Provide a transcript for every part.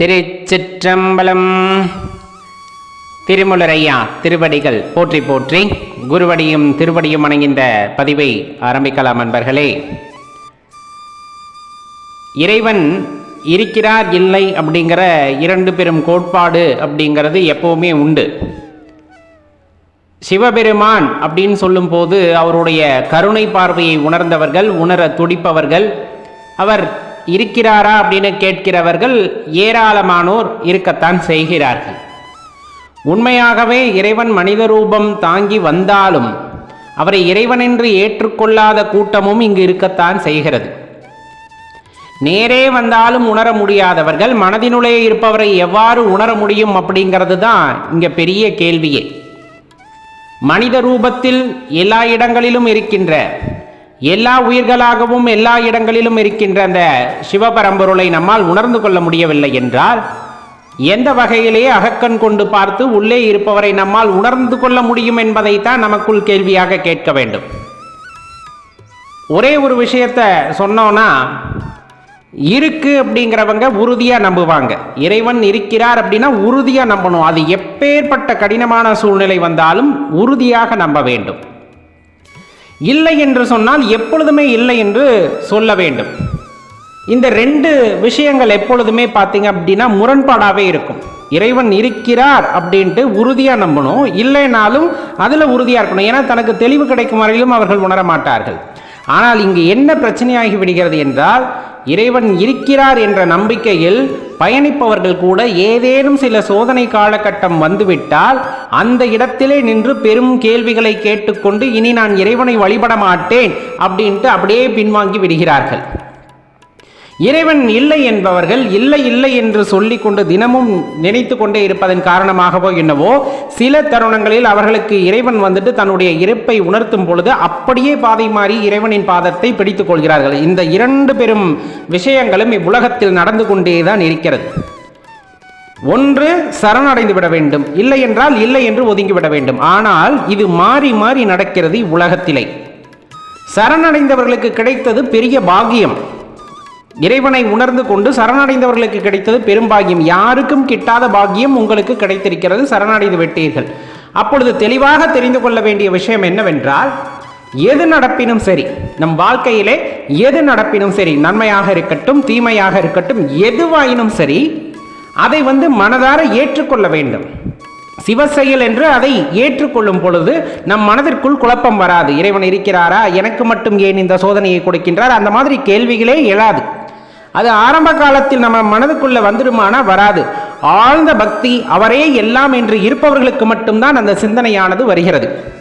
திருச்சிற்றம்பலம். திருமுலரையா திருவடிகள் போற்றி போற்றி குருவடியும் திருவடியும் வணங்கின்ற பதிவை ஆரம்பிக்கலாம் அன்பர்களே. இறைவன் இருக்கிறார் இல்லை அப்படிங்கிற இரண்டு பெரும் கோட்பாடு அப்படிங்கிறது எப்பவுமே உண்டு. சிவபெருமான் அப்படின்னு சொல்லும்போது அவருடைய கருணை பார்வையை உணர்ந்தவர்கள் உணர துடிப்பவர்கள் அவர் இருக்கிறாரா அப்படின்னு கேட்கிறவர்கள் ஏராளமானோர் இருக்கத்தான் செய்கிறார்கள். உண்மையாகவே இறைவன் மனித ரூபம் தாங்கி வந்தாலும் அவரை இறைவனென்று ஏற்றுக்கொள்ளாத கூட்டமும் இங்கு இருக்கத்தான் செய்கிறது. நேரே வந்தாலும் உணர முடியாதவர்கள் மனதினுள்ளே இருப்பவரை எவ்வாறு உணர முடியும் அப்படிங்கிறது தான் இங்கே பெரிய கேள்வியே. மனித ரூபத்தில் எல்லா இடங்களிலும் இருக்கின்ற எல்லா உயிர்களாகவும் எல்லா இடங்களிலும் இருக்கின்ற அந்த சிவபரம்பொருளை நம்மால் உணர்ந்து கொள்ள முடியவில்லை என்றால் எந்த வகையிலே அகக்கண் கொண்டு பார்த்து உள்ளே இருப்பவரை நம்மால் உணர்ந்து கொள்ள முடியும் என்பதைத்தான் நமக்குள் கேள்வியாக கேட்க வேண்டும். ஒரே ஒரு விஷயத்த சொன்னோன்னா இருக்கு அப்படிங்கிறவங்க உறுதியாக நம்புவாங்க. இறைவன் இருக்கிறார் அப்படின்னா உறுதியாக நம்பணும். அது எப்பேற்பட்ட கடினமான சூழ்நிலை வந்தாலும் உறுதியாக நம்ப வேண்டும். இல்லை என்று சொன்னால் எப்பொழுதுமே இல்லை என்று சொல்ல வேண்டும். இந்த ரெண்டு விஷயங்கள் எப்பொழுதுமே பார்த்தீங்க அப்படின்னா முரண்பாடாகவே இருக்கும். இறைவன் இருக்கிறார் அப்படின்ட்டு உறுதியாக நம்பணும். இல்லைனாலும் அதில் உறுதியாக இருக்கணும். ஏன்னா தனக்கு தெளிவு கிடைக்கும் வரையிலும் அவர்கள் உணர மாட்டார்கள். ஆனால் இங்கு என்ன பிரச்சனையாகி விடுகிறது என்றால் இறைவன் இருக்கிறார் என்ற நம்பிக்கையில் பயணிப்பவர்கள் கூட ஏதேனும் சில சோதனை காலகட்டம் வந்துவிட்டால் அந்த இடத்திலே நின்று பெரும் கேள்விகளை கேட்டுக்கொண்டு இனி நான் இறைவனை வழிபட மாட்டேன் அப்படின்ட்டு அப்படியே பின்வாங்கி விடுகிறார்கள். இறைவன் இல்லை என்பவர்கள் இல்லை இல்லை என்று சொல்லிக்கொண்டு தினமும் நினைத்து கொண்டே இருப்பதன் காரணமாகவோ என்னவோ சில தருணங்களில் அவர்களுக்கு இறைவன் வந்துட்டு தன்னுடைய இறப்பை உணர்த்தும் பொழுது அப்படியே பாதை மாறி இறைவனின் பாதத்தை பிடித்துக் கொள்கிறார்கள். இந்த இரண்டு பெரும் விஷயங்களும் இவ்வுலகத்தில் நடந்து கொண்டேதான் இருக்கிறது. ஒன்று சரணடைந்து விட வேண்டும். இல்லை என்றால் இல்லை என்று ஒதுங்கிவிட வேண்டும். ஆனால் இது மாறி மாறி நடக்கிறது இவ்வுலகத்திலே. சரணடைந்தவர்களுக்கு கிடைத்தது பெரிய பாக்கியம். இறைவனை உணர்ந்து கொண்டு சரணடைந்தவர்களுக்கு கிடைத்தது பெரும்பாகியம். யாருக்கும் கிட்டாத பாக்கியம் உங்களுக்கு கிடைத்திருக்கிறது சரணடைந்து விட்டீர்கள். அப்பொழுது தெளிவாக தெரிந்து கொள்ள வேண்டிய விஷயம் என்னவென்றால் எது நடப்பினும் சரி நம் வாழ்க்கையிலே எது நடப்பினும் சரி நன்மையாக இருக்கட்டும் தீமையாக இருக்கட்டும் எதுவாயினும் சரி அதை வந்து மனதார ஏற்றுக்கொள்ள வேண்டும். சிவ செயல் என்று அதை ஏற்றுக்கொள்ளும் பொழுது நம் மனதிற்குள் குழப்பம் வராது. இறைவன் இருக்கிறாரா? எனக்கு மட்டும் ஏன் இந்த சோதனையை கொடுக்கின்றார்? அந்த மாதிரி கேள்விகளே எழாது. அது ஆரம்ப காலத்தில் நம்ம மனதுக்குள்ள வந்துடுமானா வராது. ஆழ்ந்த பக்தி அவரே எல்லாம் என்று இருப்பவர்களுக்கு மட்டும்தான் அந்த சிந்தனையானது வருகிறது.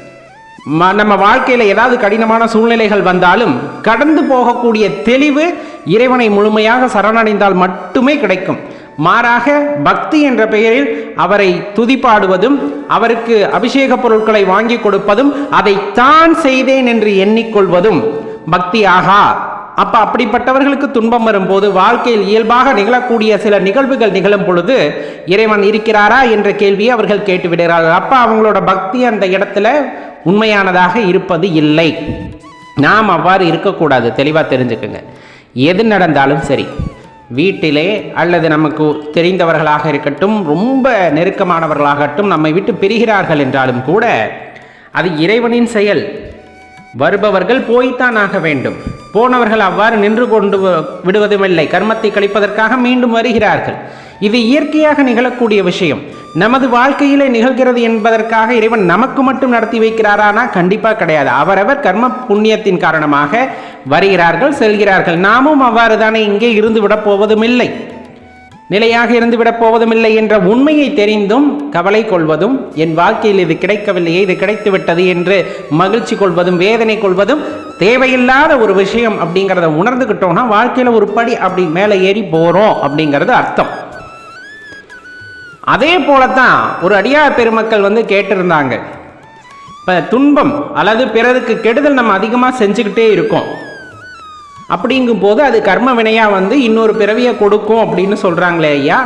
ம- நம்ம வாழ்க்கையில் ஏதாவது கடினமான சூழ்நிலைகள் வந்தாலும் கடந்து போகக்கூடிய தெளிவு இறைவனை முழுமையாக சரணடைந்தால் மட்டுமே கிடைக்கும். மாறாக பக்தி என்ற பெயரில் அவரை துதிப்பாடுவதும் அவருக்கு அபிஷேக பொருட்களை வாங்கி கொடுப்பதும் அதை தான் செய்தேன் என்று எண்ணிக்கொள்வதும் பக்தி ஆகா அப்போ அப்படிப்பட்டவர்களுக்கு துன்பம் வரும்போது வாழ்க்கையில் இயல்பாக நிகழக்கூடிய சில நிகழ்வுகள் நிகழும் பொழுது இறைவன் இருக்கிறாரா என்ற கேள்வியை அவர்கள் கேட்டுவிடுகிறார்கள். அப்போ அவங்களோட பக்தி அந்த இடத்துல உண்மையானதாக இருப்பது இல்லை. நாம் அவ்வாறு இருக்கக்கூடாது. தெளிவாக தெரிஞ்சுக்குங்க. எது நடந்தாலும் சரி வீட்டிலே அல்லது நமக்கு தெரிந்தவர்களாக இருக்கட்டும் ரொம்ப நெருக்கமானவர்களாகட்டும் நம்மை விட்டு பிரிகிறார்கள் என்றாலும் கூட அது இறைவனின் செயல். வருபவர்கள் போய்த்தான் ஆக வேண்டும். போனவர்கள் அவ்வாறு நின்று கொண்டு விடுவதுமில்லை. கர்மத்தை கழிப்பதற்காக மீண்டும் வருகிறார்கள். இது இயற்கையாக நிகழக்கூடிய விஷயம். நமது வாழ்க்கையிலே நிகழ்கிறது என்பதற்காக இறைவன் நமக்கு மட்டும் நடத்தி வைக்கிறாரானா? கண்டிப்பாக கிடையாது. அவரவர் கர்ம புண்ணியத்தின் காரணமாக வருகிறார்கள் செல்கிறார்கள். நாமும் அவ்வாறு தானே இங்கே இருந்து விடப் போவதுமில்லை. நிலையாக இருந்துவிடப் போவதுமில்லை என்ற உண்மையை தெரிந்தும் கவலை கொள்வதும் என் வாழ்க்கையில் இது கிடைக்கவில்லையே இது கிடைத்து விட்டது என்று மகிழ்ச்சி கொள்வதும் வேதனை கொள்வதும் தேவையில்லாத ஒரு விஷயம் அப்படிங்கிறத உணர்ந்துக்கிட்டோம்னா வாழ்க்கையில் ஒரு படி அப்படி மேலே ஏறி போகிறோம் அப்படிங்கிறது அர்த்தம். அதே போலத்தான் ஒரு அடியார் பெருமக்கள் வந்து கேட்டிருந்தாங்க. இப்போ துன்பம் அல்லது பிறருக்கு கெடுதல் நம்ம அதிகமாக செஞ்சுக்கிட்டே இருக்கோம். அப்படிங்கும் போது அது கர்ம வினையாக வந்து இன்னொரு பிறவியை கொடுக்கும் அப்படின்னு சொல்கிறாங்களே ஐயா.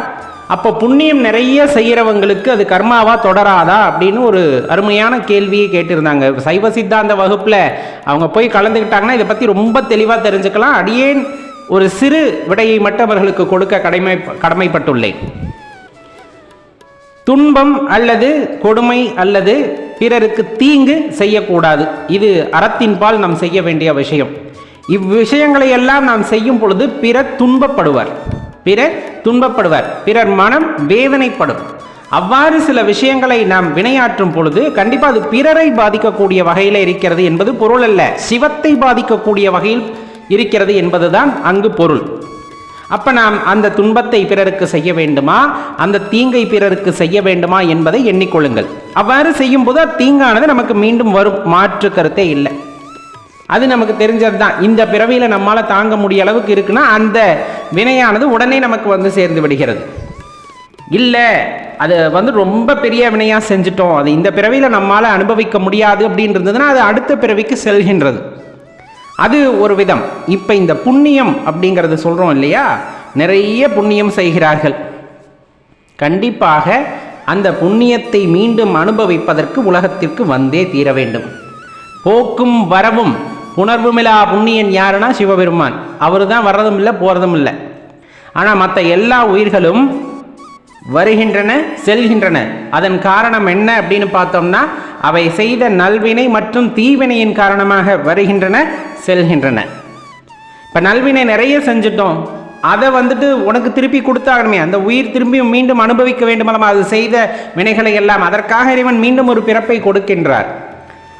அப்போ புண்ணியம் நிறைய செய்கிறவங்களுக்கு அது கர்மாவாக தொடராதா அப்படின்னு ஒரு அருமையான கேள்வியை கேட்டிருந்தாங்க. சைவ சித்தாந்த வகுப்பில் அவங்க போய் கலந்துக்கிட்டாங்கன்னா இதை பற்றி ரொம்ப தெளிவாக தெரிஞ்சுக்கலாம். அடியேன் ஒரு சிறு விடையை மட்டும் அவர்களுக்கு கொடுக்க கடமை கடமைப்பட்டுள்ளேன். துன்பம் அல்லது கொடுமை அல்லது பிறருக்கு தீங்கு செய்யக்கூடாது. இது அறத்தின் பால் நாம் செய்ய வேண்டிய விஷயம். இவ்விஷயங்களை எல்லாம் நாம் செய்யும் பொழுது பிறர் துன்பப்படுவர். பிறர் துன்பப்படுவர். பிறர் மனம் வேதனைப்படும். அவ்வாறு சில விஷயங்களை நாம் வினையாற்றும் பொழுது கண்டிப்பாக அது பிறரை பாதிக்கக்கூடிய வகையில் இருக்கிறது என்பது பொருள் அல்ல. சிவத்தை பாதிக்கக்கூடிய வகையில் இருக்கிறது என்பதுதான் அங்கு பொருள். அப்போ நாம் அந்த துன்பத்தை பிறருக்கு செய்ய வேண்டுமா? அந்த தீங்கை பிறருக்கு செய்ய வேண்டுமா என்பதை எண்ணிக்கொள்ளுங்கள். அவ்வாறு செய்யும்போது தீங்கானது நமக்கு மீண்டும் வரும். மாற்று கருத்தே இல்லை. அது நமக்கு தெரிஞ்சது தான் இந்த பிறவியில் நம்மால் தாங்க முடிய அளவுக்கு இருக்குன்னா அந்த வினையானது உடனே நமக்கு வந்து சேர்ந்து விடுகிறது. இல்லை அது வந்து ரொம்ப பெரிய வினையாக செஞ்சிட்டோம். அது இந்த பிறவியில் நம்மால் அனுபவிக்க முடியாது அப்படின்றதுன்னா அது அடுத்த பிறவிக்கு செல்கின்றது. அது ஒரு விதம். இப்போ இந்த புண்ணியம் அப்படிங்கிறது சொல்கிறோம் இல்லையா? நிறைய புண்ணியம் செய்கிறார்கள். கண்டிப்பாக அந்த புண்ணியத்தை மீண்டும் அனுபவிப்பதற்கு உலகத்திற்கு வந்தே தீர வேண்டும். போக்கும் வரவும் புணர்வுமிலா புண்ணியன் யாருன்னா சிவபெருமான். அவர் தான் வர்றதும் இல்லை போகிறதும் இல்லை ஆனால் மற்ற எல்லா உயிர்களும் வருகின்றன செல்கின்றன. அதன் காரணம் என்ன அப்படின்னு பார்த்தோம்னா அவை செய்த நல்வினை மற்றும் தீவினையின் காரணமாக வருகின்றன செல்கின்றன. இப்போ நல்வினை நிறைய செஞ்சுட்டோம். அதை வந்துட்டு உனக்கு திருப்பி கொடுத்தாகணுமே. அந்த உயிர் திரும்பியும் மீண்டும் அனுபவிக்க வேண்டுமல்லமா அது செய்த வினைகளை எல்லாம் அதற்காக இறைவன் மீண்டும் ஒரு பிறப்பை கொடுக்கின்றார்.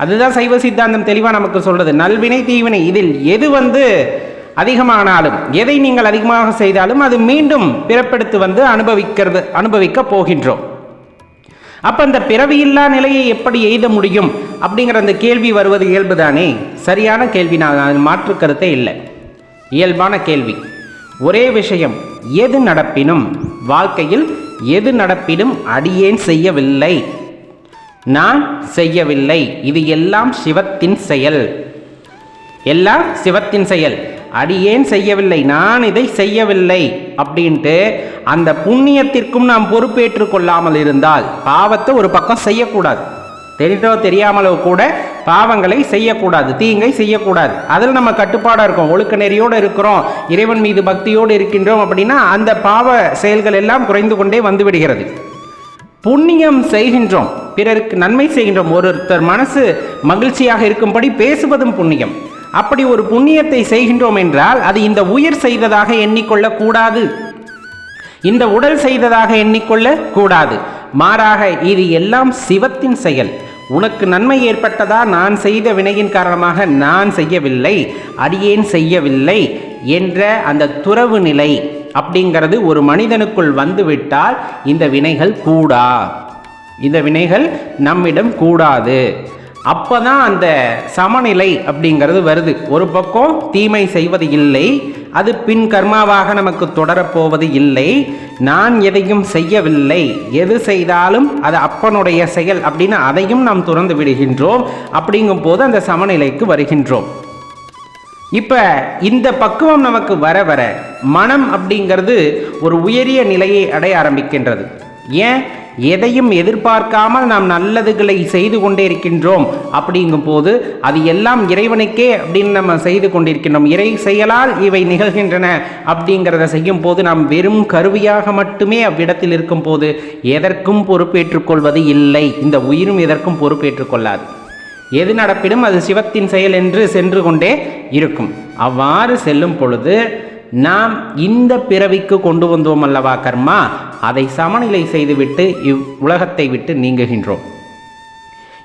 அதுதான் சைவ சித்தாந்தம் தெளிவாக நமக்கு சொல்றது. நல்வினை தீவினை. இதில் எது வந்து அதிகமானாலும் எதை நீங்கள் அதிகமாக செய்தாலும் அது மீண்டும் பிறப்பெடுத்து வந்து அனுபவிக்கிறது அனுபவிக்க போகின்றோம். அப்போ அந்த பிறவியில்லா நிலையை எப்படி எய்த முடியும்? அப்படிங்கிற அந்த கேள்வி வருவது இயல்புதானே? சரியான கேள்வி. நான் மாற்று கருத்தே இல்லை. இயல்பான கேள்வி. ஒரே விஷயம் எது நடப்பினும் வாழ்க்கையில் எது நடப்பினும் அடியேன் செய்யவில்லை. நான் செய்யவில்லை. இது எல்லாம் சிவத்தின் செயல். எல்லாம் சிவத்தின் செயல். அடியேன் செய்யவில்லை? நான் இதை செய்யவில்லை அப்படின்ட்டு அந்த புண்ணியத்திற்கும் நாம் பொறுப்பேற்று கொள்ளாமல் இருந்தால் பாவத்தை ஒரு பக்கம் செய்யக்கூடாது. தெரிந்தோ தெரியாமலோ கூட பாவங்களை செய்யக்கூடாது. தீங்கை செய்யக்கூடாது. அதில் நம்ம கட்டுப்பாடாக இருக்கோம். ஒழுக்க நெறியோடு இருக்கிறோம். இறைவன் மீது பக்தியோடு இருக்கின்றோம் அப்படின்னா அந்த பாவ செயல்கள் எல்லாம் குறைந்து கொண்டே வந்து விடுகிறது. புண்ணியம் செய்கின்றோம். பிறருக்கு நன்மை செய்கின்றோம். ஒருத்தர் மனசு மகிழ்ச்சியாக இருக்கும்படி பேசுவதும் புண்ணியம். அப்படி ஒரு புண்ணியத்தை செய்கின்றோம் என்றால் அது இந்த உயிர் செய்ததாக எண்ணிக்கொள்ளக்கூடாது இந்த உடல் செய்ததாக எண்ணிக்கொள்ள கூடாது. மாறாக இது எல்லாம் சிவத்தின் செயல். உனக்கு நன்மை ஏற்பட்டதா? நான் செய்த வினையின் காரணமாக நான் செய்யவில்லை. அடியேன் செய்யவில்லை என்ற அந்த துறவு நிலை. அப்படிங்கிறது ஒரு மனிதனுக்குள் வந்துவிட்டால் இந்த வினைகள் கூடா. இந்த வினைகள் நம்மிடம் கூடாது. அப்போ தான் அந்த சமநிலை அப்படிங்கிறது வருது. ஒரு பக்கம் தீமை செய்வது இல்லை அது பின் கர்மாவாக நமக்கு தொடரப்போவது இல்லை. நான் எதையும் செய்யவில்லை. எது செய்தாலும் அது அப்பனுடைய செயல் அப்படின்னு அதையும் நாம் துறந்து விடுகின்றோம். அப்படிங்கும் போது அந்த சமநிலைக்கு வருகின்றோம். இப்போ இந்த பக்குவம் நமக்கு வர வர மனம் அப்படிங்கிறது ஒரு உயரிய நிலையை அடைய ஆரம்பிக்கின்றது. ஏன்? எதையும் எதிர்பார்க்காமல் நாம் நல்லதுகளை செய்து கொண்டே இருக்கின்றோம் அப்படிங்கும் போது அது எல்லாம் இறைவனுக்கே அப்படின்னு நம்ம செய்து கொண்டிருக்கின்றோம். இறை செயலால் இவை நிகழ்கின்றன அப்படிங்கிறத செய்யும் போது நாம் வெறும் கருவியாக மட்டுமே அவ்விடத்தில் இருக்கும் போது எதற்கும் பொறுப்பேற்றுக்கொள்வது இல்லை. இந்த உயிரும் எதற்கும் பொறுப்பேற்றுக்கொள்ளாது. எது நடப்பினும் அது சிவத்தின் செயல் என்று சென்று கொண்டே இருக்கும். அவ்வாறு செல்லும் பொழுது நாம் இந்த பிறவிக்கு கொண்டு வந்தோம் அல்லவா கர்மா? அதை சமநிலை செய்துவிட்டு இவ் உலகத்தை விட்டு நீங்குகின்றோம்.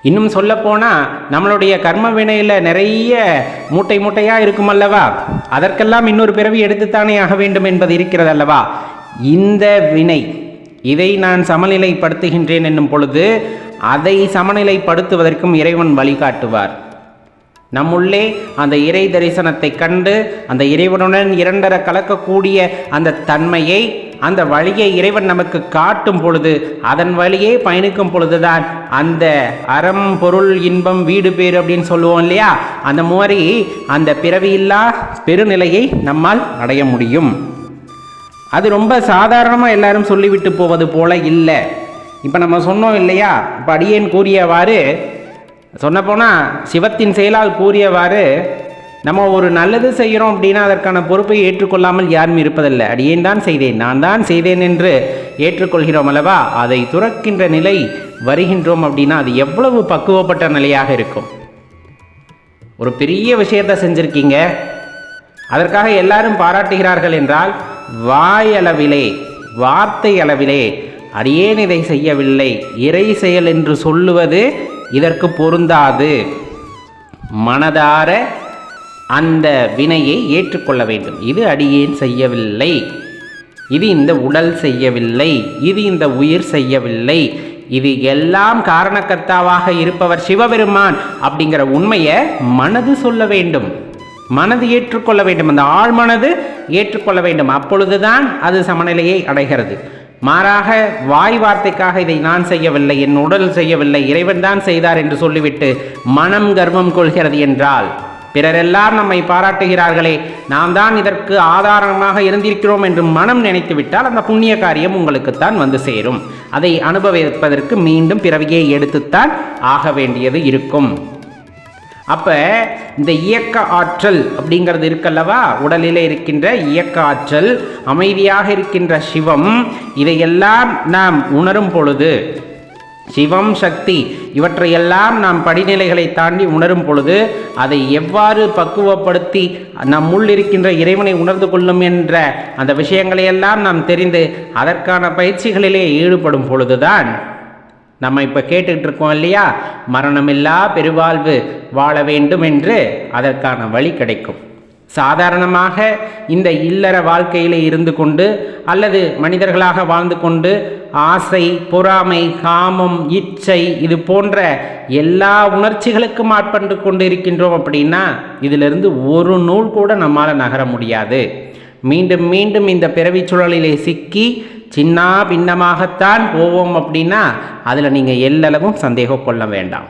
இன்னும் சொல்லப்போனால் நம்மளுடைய கர்ம வினையில் நிறைய மூட்டை மூட்டையாக இருக்கும் அல்லவா? அதற்கெல்லாம் இன்னொரு பிறவி எடுத்துத்தானே ஆக வேண்டும் என்பது இருக்கிறது அல்லவா? இந்த வினை இதை நான் சமநிலைப்படுத்துகின்றேன் என்னும் பொழுது அதை சமநிலைப்படுத்துவதற்கும் இறைவன் வழிகாட்டுவார். நம்முள்ளே அந்த இறை தரிசனத்தை கண்டு அந்த இறைவனுடன் இரண்டர கலக்கக்கூடிய அந்த தன்மையை அந்த வழியை இறைவன் நமக்கு காட்டும் பொழுது அதன் வழியே பயணிக்கும் பொழுதுதான் அந்த அறம் பொருள் இன்பம் வீடு பேறு அப்படின்னு சொல்லுவோம் இல்லையா? அந்த மாதிரி அந்த பிறவியில்லா பெருநிலையை நம்மால் அடைய முடியும். அது ரொம்ப சாதாரணமாக எல்லாரும் சொல்லிவிட்டு போவது போல இல்லை. இப்போ நம்ம சொன்னோம் இல்லையா? இப்போ அடியேன் கூறியவாறு சொன்னப்போனால் சிவத்தின் செயலால் கூறியவாறு நம்ம ஒரு நல்லது செய்கிறோம் அப்படின்னா அதற்கான பொறுப்பை ஏற்றுக்கொள்ளாமல் யாரும் இருப்பதில்லை. அடியேன் தான் செய்தேன் நான் தான் செய்தேன் என்று ஏற்றுக்கொள்கிறோம் அல்லவா? அதை துறக்கின்ற நிலை வருகின்றோம் அப்படின்னா அது எவ்வளவு பக்குவப்பட்ட நிலையாக இருக்கும். ஒரு பெரிய விஷயத்தை செஞ்சுருக்கீங்க. அதற்காக எல்லாரும் பாராட்டுகிறார்கள் என்றால் வாய் அளவிலே வார்த்தை அளவிலே அடியேன் இதை செய்யவில்லை. இறை செயல் என்று சொல்லுவது இதற்கு பொருந்தாது. மனதார அந்த வினையை ஏற்றுக்கொள்ள வேண்டும். இது அடியேன் செய்யவில்லை. இது இந்த உடல் செய்யவில்லை. இது இந்த உயிர் செய்யவில்லை. இது எல்லாம் காரணக்கர்த்தாவாக இருப்பவர் சிவபெருமான் அப்படிங்கிற உண்மையை மனது சொல்ல வேண்டும். மனது ஏற்றுக்கொள்ள வேண்டும். அந்த ஆழ்மனது ஏற்றுக்கொள்ள வேண்டும். அப்பொழுதுதான் அது சமநிலையை அடைகிறது. மாறாக வாய் வார்த்தைக்காக இதை நான் செய்யவில்லை என் உடல் செய்யவில்லை இறைவன் தான் செய்தார் என்று சொல்லிவிட்டு மனம் கர்வம் கொள்கிறது என்றால் பிறரெல்லாம் நம்மை பாராட்டுகிறார்களே நாம் தான் இதற்கு ஆதாரமாக இருந்திருக்கிறோம் என்று மனம் நினைத்துவிட்டால் அந்த புண்ணிய காரியம் உங்களுக்குத்தான் வந்து சேரும். அதை அனுபவிப்பதற்கு மீண்டும் பிறவியை எடுத்துத்தான் ஆக வேண்டியது இருக்கும். அப்போ இந்த இயக்க ஆற்றல் அப்படிங்கிறது இருக்கல்லவா? உடலில் இருக்கின்ற இயக்க ஆற்றல் அமைதியாக இருக்கின்ற சிவம் இதையெல்லாம் நாம் உணரும் பொழுது சிவம் சக்தி இவற்றையெல்லாம் நாம் படிநிலைகளை தாண்டி உணரும் பொழுது அதை எவ்வாறு பக்குவப்படுத்தி நம்முள் இருக்கின்ற இறைவனை உணர்ந்து கொள்ளும் என்ற அந்த விஷயங்களையெல்லாம் நாம் தெரிந்து அதற்கான பயிற்சிகளிலே ஈடுபடும் பொழுதுதான் நம்ம இப்போ கேட்டுக்கிட்டு இருக்கோம் இல்லையா? மரணமில்லா பெருவாழ்வு வாழ வேண்டும் என்று அதற்கான வழி கிடைக்கும். சாதாரணமாக இந்த இல்லற வாழ்க்கையில் இருந்து கொண்டு அல்லது மனிதர்களாக வாழ்ந்து கொண்டு ஆசை பொறாமை காமம் இச்சை இது போன்ற எல்லா உணர்ச்சிகளுக்கும் ஆட்பண்டு கொண்டு இருக்கின்றோம் அப்படின்னா இதிலிருந்து ஒரு நூல் கூட நம்மால் நகர முடியாது. மீண்டும் மீண்டும் இந்த பிறவி சூழலிலே சிக்கி சின்னா பின்னமாகத்தான் போவோம் அப்படின்னா அதில் நீங்கள் எல்லளவும் சந்தேகம் கொள்ள வேண்டாம்.